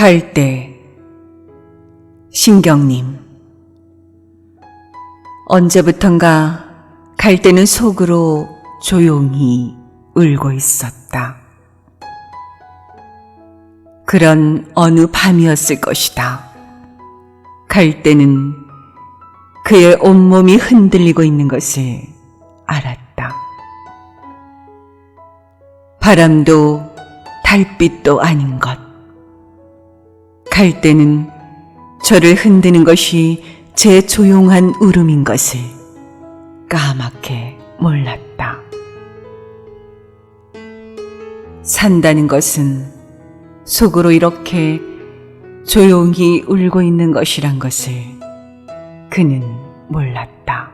갈대 신경님 언제부턴가 갈대는 속으로 조용히 울고 있었다. 그런 어느 밤이었을 것이다. 갈대는 그의 온몸이 흔들리고 있는 것을 알았다. 바람도 달빛도 아닌 것. 갈대는 저를 흔드는 것이 제 조용한 울음인 것을 까맣게 몰랐다. 산다는 것은 속으로 이렇게 조용히 울고 있는 것이란 것을 그는 몰랐다.